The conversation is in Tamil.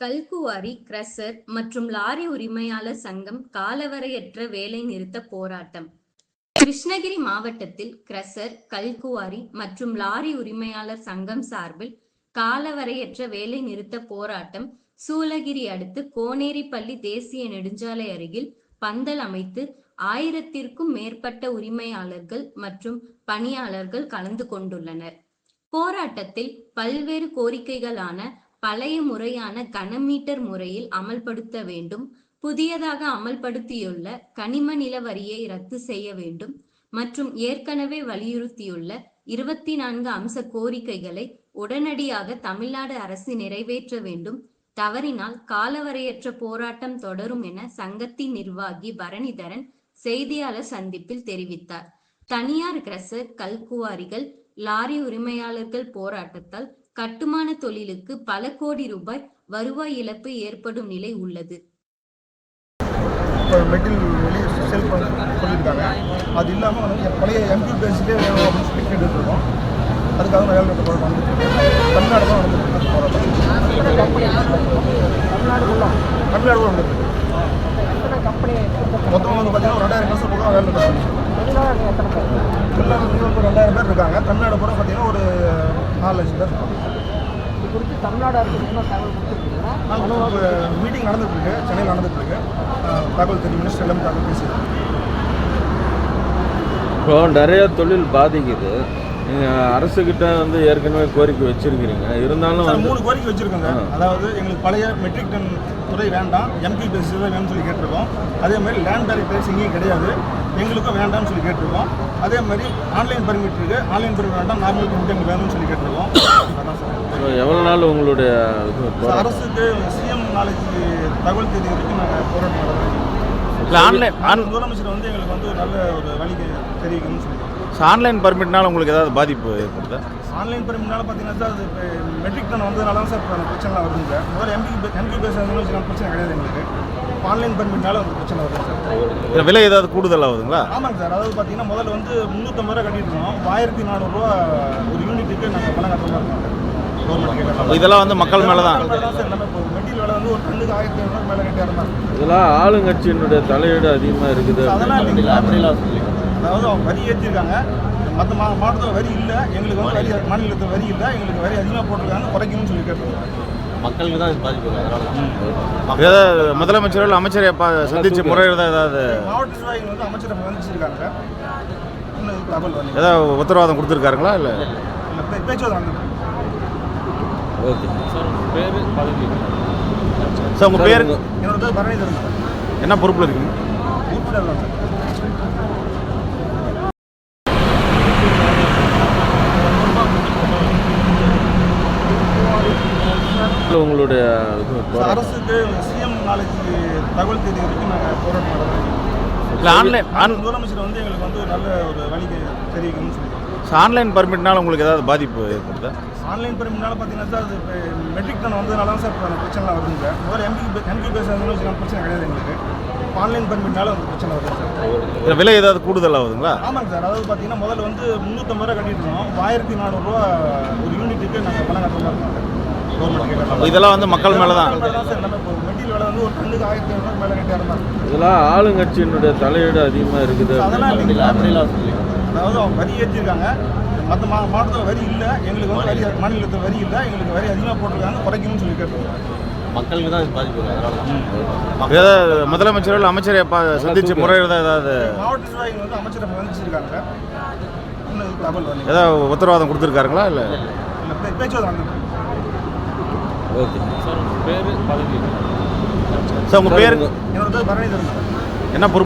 கல்குவாரி கிரஷர் மற்றும் லாரி உரிமையாளர் சங்கம் காலவரையற்ற வேலை நிறுத்த போராட்டம். கிருஷ்ணகிரி மாவட்டத்தில் கிரஷர் கல்குவாரி மற்றும் லாரி உரிமையாளர் சங்கம் சார்பில் காலவரையற்ற வேலை நிறுத்த போராட்டம் சூளகிரி அடுத்து கோனேரிப்பள்ளி தேசிய நெடுஞ்சாலை அருகில் பந்தல் அமைத்து ஆயிரத்திற்கும் மேற்பட்ட உரிமையாளர்கள் மற்றும் பணியாளர்கள் கலந்து கொண்டுள்ளனர். போராட்டத்தில் பல்வேறு கோரிக்கைகளான பழைய முறையான கனமீட்டர் முறையில் அமல்படுத்த வேண்டும். புதியதாக அமல்படுத்தியுள்ள கனிம நில வரியை ரத்து செய்ய வேண்டும். மற்றும் ஏற்கனவே வலியுறுத்தியுள்ள இருபத்தி நான்கு அம்ச கோரிக்கைகளை உடனடியாக தமிழ்நாடு அரசு நிறைவேற்ற வேண்டும். தவறினால் காலவரையற்ற போராட்டம் தொடரும் என சங்கத்தின் நிர்வாகி பரணிதரன் செய்தியாளர் சந்திப்பில் தெரிவித்தார். தனியார் கிரசர் கல்குவாரிகள் லாரி உரிமையாளர்கள் போராட்டத்தால் கட்டுமான தொழிலுக்கு பல கோடி ரூபாய் வருவாய் இழப்பு ஏற்படும் நிலை உள்ளது. அது இல்லாமல் பழைய எம்பி பேஸ்லேயே வேணும் அப்படின்னு சொல்லி கேட்டுட்டு இருக்கோம். அதுக்காக நான் வேலை போராட்டம் வந்துட்டு தமிழ்நாடு தான் வந்துருக்கு போராட்டம் தமிழ்நாடு தமிழ்நாடு கூட வந்துட்டு இருக்கு மொத்தமாக வந்து பார்த்தீங்கன்னா ஒரு ரெண்டாயிரம் வந்து ஒரு ரெண்டாயிரம் பேர் இருக்காங்க தமிழ்நாடு பூரா பார்த்தீங்கன்னா ஒரு நாலு லட்சம் பேர் குறித்து தமிழ்நாடு தகவல் மீட்டிங் நடந்துட்டு இருக்கு சென்னையில் நடந்துட்டு இருக்கு தகவல் தெரியும் மினிஸ்டர் எல்லாமே தகவல் பேசியிருக்கோம் இப்போ நிறைய தொழில் பாதிக்குது. அரசுக்கிட்ட வந்து ஏற்கனவே கோரிக்கை வச்சிருக்கிறீங்க. இருந்தாலும் மூணு கோரிக்கை வச்சிருக்கோங்க. அதாவது எங்களுக்கு பழைய மெட்ரிக் டன் துறை வேண்டாம் எம்பி தான் வேணும்னு சொல்லி கேட்டிருக்கோம். அதே மாதிரி லேண்ட் பேரிட்டர்ஸ் இங்கேயும் கிடையாது. எங்களுக்கும் வேண்டாம்னு சொல்லி கேட்டிருக்கோம். அதே மாதிரி ஆன்லைன் பர்மிட் இருக்கு. ஆன்லைன் பர்மிட் வேண்டாம் நார்மல் பர்மிட் எங்களுக்கு வேணும்னு சொல்லி கேட்டிருக்கோம். எவ்வளோ நாள் உங்களுடைய? அரசுக்கு சிஎம் நாளைக்கு தகவல் தேதி வரைக்கும் நாங்கள் போராட்டம் நடத்துறோம். இல்லை ஆன்லைன் ஆன் முதலமைச்சர் வந்து எங்களுக்கு வந்து ஒரு நல்ல ஒரு வழிக்கு தெரிவிக்கணும்னு சொல்லி ஆன்லைன் பர்மிட்னால உங்களுக்கு ஏதாவது பாதிப்பு ஏற்படுதா? ஆன்லைன் பர்மிட்னால பார்த்தீங்கன்னா சார் அது இப்போ மெட்ரிக் டன் வந்ததுனால தான் சார் இப்போ அந்த பிரச்சனை வருதுங்க முதல்ல எம்பி எம்பி பேஸ் வச்சுக்கலாம் பிரச்சனை கிடையாது எங்களுக்கு. ஆன்லைன் பர்மிட்னால அந்த பிரச்சனை வருது சார் விலை ஏதாவது கூடுதல் ஆகுதுங்களா ஆமாங்க சார் அதாவது பார்த்தீங்கன்னா முதல்ல வந்து முந்நூற்றம்பது ரூபா கட்டிட்டு இருந்தோம். ஆயிரத்தி நானூறுரூவா ஒரு யூனிட்டுக்கு நாங்கள் பணம் கட்டுற மாதிரி இருக்கோம் இதெல்லாம் வந்து மக்கள் மேலே தான். சார் வந்து. இதெல்லாம் ஆளுங்கட்சியினுடைய தலையீடு அதிகமாக இருக்குது. அப்படிலாம் சொல்லி அதாவது அவங்க வரி ஏற்றிருக்காங்க மற்ற மா மாவட்டத்தில் வரி இல்லை. எங்களுக்கு வந்து வரி மாநிலத்தில். வரி இல்லை. எங்களுக்கு வரி அதிகமாக போட்டிருக்காங்க குறைக்கணும்னு சொல்லி கேட்டிருக்காங்க. மக்களுக்கு தான் பாதிப்பு. ஏதாவது முதலமைச்சர்கள் அமைச்சரை சந்திச்சு முறையிட ஏதாவது? மாவட்ட நிர்வாகிகள் வந்து அமைச்சரை வரல. ஏதாவது உத்தரவாதம் கொடுத்துருக்காருங்களா இல்லை? பேச்சுவார்த்தை. ஓகே. சார் பேர் பதவி சார் உங்கள் பேர்? என்னோட என்ன பொறுப்பில் இருக்கீங்க உறுப்பினர் தான் சார் இல்லை உங்களுடைய சார். அரசுக்கு சிஎம் நாளைக்கு தகவல் தேதி வரைக்கும் நாங்கள் போராட்டம் நடத்துறோம் இல்லை ஆன்லைன் ஆன் முதலமைச்சர் வந்து எங்களுக்கு வந்து நல்ல ஒரு வழிக்கு தெரிவிக்கணும்னு சொல்லி ஆன்லைன் பர்மிட்னால உங்களுக்கு ஏதாவது பாதிப்பு ஏற்படுதா? ஆன்லைன் பர்மிட்னால பார்த்தீங்கன்னா சார் அது மெட்ரிக் டன் வந்ததுனால தான் சார் இப்போ பிரச்சனைலாம் வருதுங்க முதல்ல எம்பி எம்பி வச்சுக்கலாம் பிரச்சனை கிடையாது எங்களுக்கு. ஆன்லைன் பர்மிட்னால அந்த பிரச்சனை வருது சார். விலை ஏதாவது கூடுதல் ஆகுதுங்களா ஆமாங்க சார். அதாவது பார்த்தீங்கன்னா முதல்ல வந்து முந்நூற்றம்பது ரூபா கட்டிட்டு இருந்தோம் ஆயிரத்தி நானூறுரூவா ஒரு யூனிட்டுக்கு நாங்கள் பணம் கட்டுற மாதிரி இருக்கோம் கவர்மெண்ட் இதெல்லாம் வந்து மக்கள் மேலே தான். இதெல்லாம் ஆளுங்கட்சியினுடைய தலையீடு அதிகமாக இருக்குது அதாவது அவங்க வரி ஏற்றிருக்காங்க மற்ற மா மாவட்டத்தில் வரி இல்லை எங்களுக்கு வந்து வரி மாநிலத்தில் வரி இல்லை எங்களுக்கு வரி அதிகமாக போட்டிருக்காங்க குறைக்கணும்னு சொல்லி கேட்டிருக்காங்க. மக்களுக்கு தான் பாதிப்பு. ஏதாவது முதலமைச்சர்கள் அமைச்சரை பா சந்திச்சு முறையிட ஏதாவது? மாவட்ட நிர்வாகிகள் வந்து அமைச்சரை வரல ஏதாவது உத்தரவாதம் கொடுத்துருக்காருங்களா இல்லை? பேச்சுவார்த்தை. ஓகே. சார் பேர் பதவி. சார் உங்கள் பேர்? என்ன பொறுப்பு?